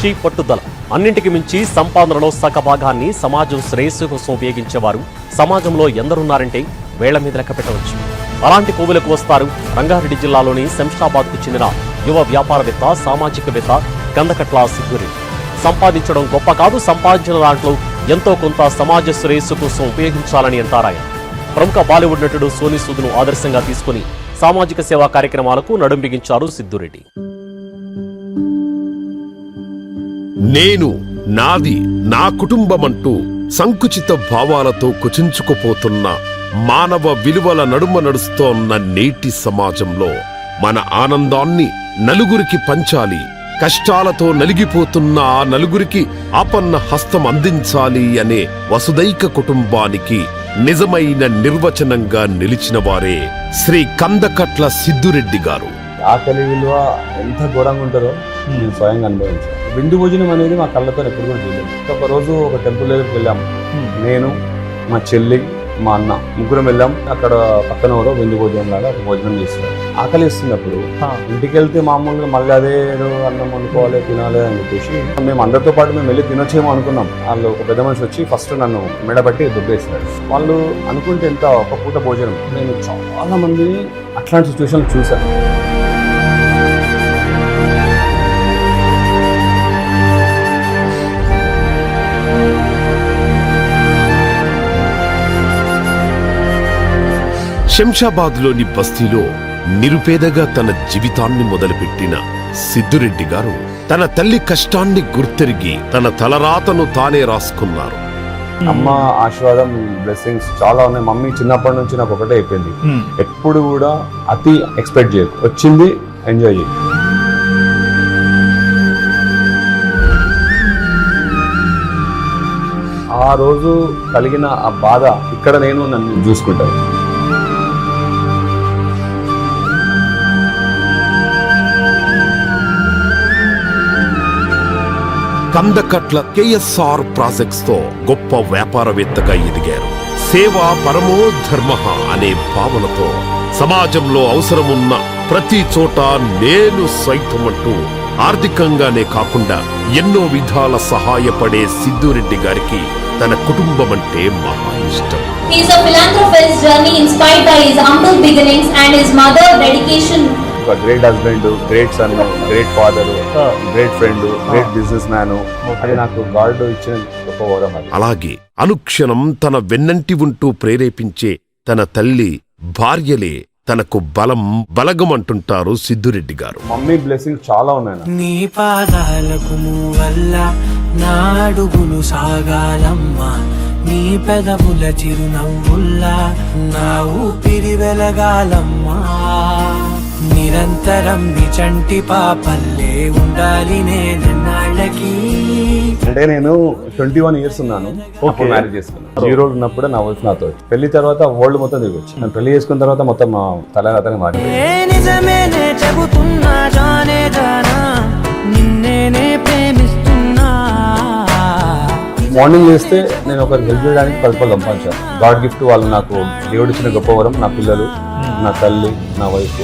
కృషి పట్టుదల. అన్నింటికి మించి సంపాదనలో సగభాగాన్ని సమాజం శ్రేయస్సు కోసం ఉపయోగించేవారు సమాజంలో ఎందరున్నారంటే వేళ్ళ మీద లెక్క పెట్టవచ్చు. అలాంటి కోవులకు వస్తారు రంగారెడ్డి జిల్లాలోని శంషాబాద్కు చెందిన యువ వ్యాపారవేత్త సామాజికవేత్త గందకట్ల సిద్ధురి సంపాదించడం గొప్ప కాదు సంపాదించిన దాంట్లో ఎంతో కొంత సమాజ శ్రేయస్సు కోసం ఉపయోగించాలని అంటారాయన ప్రముఖ బాలీవుడ్ నటుడు సోనీ సూద్ను ఆదర్శంగా తీసుకుని సామాజిక సేవా కార్యక్రమాలకు నడుం బిగించారు సిద్ధురెడ్డి నేను నాది నా కుటుంబమంటూ సంకుచిత భావాలతో కుచించుకుపోతున్న మానవ విలువల నడుమ నడుస్తోన్న నేటి సమాజంలో మన ఆనందాన్ని నలుగురికి పంచాలి కష్టాలతో నలిగిపోతున్న ఆ నలుగురికి ఆపన్న హస్తం అందించాలి అనే వసుదైక కుటుంబానికి నిజమైన నిర్వచనంగా నిలిచిన వారే శ్రీ కందకట్ల సిద్దురెడ్డి గారు. ఆకలి విలువ ఎంత ఘోరంగా ఉంటారో నేను స్వయంగా అనుభవించాను. విందు భోజనం అనేది మా కళ్ళతో ఎప్పుడు కూడా చూడలేదు ఒక రోజు ఒక టెంపుల్ దగ్గరికి వెళ్ళాం. నేను మా చెల్లి మా అన్న ముగ్గురం వెళ్ళాం. అక్కడ పక్కన ఎవరో విందు భోజనం లాగా ఒక భోజనం చేస్తున్నారు ఆకలి ఇస్తున్నప్పుడు ఇంటికి వెళ్తే మామూలుగా మళ్ళీ అదే ఏదో అన్నం వండుకోవాలి తినాలి అని చెప్పేసి మేము అందరితో పాటు మేము వెళ్ళి తినొచ్చేమో అనుకున్నాం. వాళ్ళు ఒక పెద్ద మనిషి వచ్చి ఫస్ట్ నన్ను మెడబట్టి దుబ్బేసినాడు వాళ్ళు అనుకుంటే ఎంత ఒక పూట భోజనం. నేను చాలా మందిని అట్లాంటి సిచ్యువేషన్ చూశాను. శంషాబాద్లోని బస్తీలో నిరుపేదగా తన జీవితాన్ని మొదలుపెట్టిన సిద్దురెడ్డి గారు తన తల్లి కష్టాన్ని గుర్తెరిగి తన తలరాతను తానే రాసుకున్నారు. అమ్మ ఆశీర్వాదం బ్లెస్సింగ్స్ చాలా ఉన్నాయి. మమ్మీ చిన్నప్పటి నుంచి నాకు ఒకటే అయిపోయింది. ఎప్పుడు కూడా అతి ఎక్స్పెక్ట్ చేయదు వచ్చింది ఎంజాయ్ చేయి. ఆ రోజు కలిగిన ఆ బాధ ఇక్కడ నేను నన్ను చూసుకుంటాను. కందకట్ల కేఎస్ఆర్ ప్రాజెక్ట్స్తో గొప్ప వ్యాపారవేత్తగా ఎదిగారు. సేవ పరమో ధర్మ అనే భావనతో సమాజంలో అవసరమున్న ప్రతి చోట నేను సైతమంటూ ఆర్థికంగానే కాకుండా ఎన్నో విధాల సహాయపడే సిద్ధురెడ్డి గారికి తన కుటుంబం అంటే మహా ఇష్టం. He is a philanthropist journey inspired by his humble beginnings and his mother dedication ఒక great husband great son great father great friend great businessman అది నాకు గాడ్ ఇచ్చిన గొప్ప వరం అలాగే అనుక్షణం తన వెన్నంటి ఉంటూ ప్రేరేపించే తన తల్లి భార్యలే తనకు బలం బలగం అంటుంటారు సిద్ధురెడ్డి గారు. మమ్మీ బ్లెస్సింగ్స్ చాలా ఉన్నాయి. నీ పాదాలకు వల్ల నా అడుగులు సాగాలమ్మా. నీ పెదవుల చిరునవ్వుల్లా నా ఊపిరి వెలగాలమ్మా. నిరంతరం నీ చంటి పాపల్లే ఉండాలి నేనన్నాళ్ళకి. అంటే నేను ట్వంటీ వన్ ఇయర్స్ ఉన్నాను. అప్పుడు మ్యారేజ్ చేసుకున్నాను. జీరో ఉన్నప్పుడే నా వైఫ్ నాతో. పెళ్ళి తర్వాత వరల్డ్ మొత్తం దిగొచ్చు నేను పెళ్ళి చేసుకున్న తర్వాత మొత్తం మా తల అతనే మారింది. ఏ నిజమేనే చెబుతున్నా జానే జానా నిన్నేనే ప్రేమిస్తున్నా. మార్నింగ్ చేస్తే నేను ఒకరికి హెల్ప్ చేయడానికి పది రూపాయలు సంపాదించాను. గాడ్ గిఫ్ట్ వాళ్ళు నాకు దేవుడు ఇచ్చిన గొప్ప వరం నా పిల్లలు నా తల్లి నా wife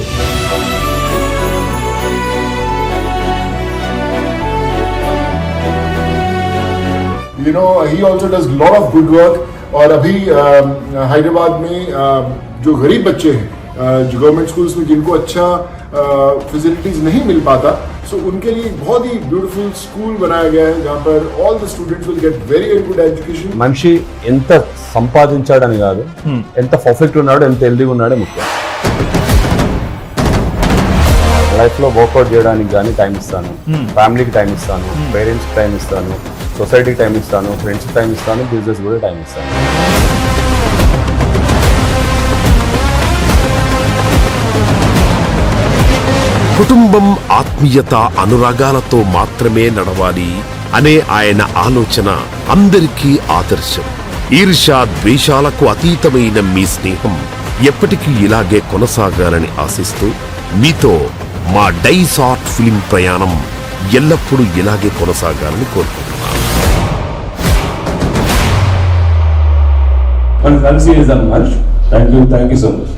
you know he also does lot of good work और अभी अम, हैदराबाद में अम, जो गरीब बच्चे हैं अ, जो गवर्नमेंट स्कूल्स में जिनको अच्छा फैसिलिटीज नहीं मिल पाता सो उनके लिए एक बहुत ही ब्यूटीफुल स्कूल बनाया गया है जहाँ पर all the students will get very very good education మనిషి ఎంత సంపాదించాడని కాదు ఎంత పర్ఫెక్ట్ ఉన్నాడో ఎంత హెల్దీగా ఉన్నాడో ముఖ్యం లైఫ్లో వర్కౌట్ చేయడానికి కానీ టైం ఇస్తాను ఫ్యామిలీకి టైం ఇస్తాను పేరెంట్స్కి టైం ఇస్తాను సొసైటీకి టైం ఇస్తాను ఫ్రెండ్స్కి టైం ఇస్తాను బిజినెస్ కూడా టైం ఇస్తాను. కుటుంబం ఆత్మీయత అనురాగాలతో మాత్రమే నడవాలి అనే ఆయన ఆలోచన అందరికీ ఆదర్శం. ఈర్ష ద్వేషాలకు అతీతమైన మీ స్నేహం ఎప్పటికీ ఇలాగే కొనసాగాలని ఆశిస్తూ మీతో మా డైస్ ఆర్ట్ ఫిలిం ప్రయాణం ఎల్లప్పుడూ ఇలాగే కొనసాగాలని కోరుకుంటున్నాను. కలిసి thank you thank you so much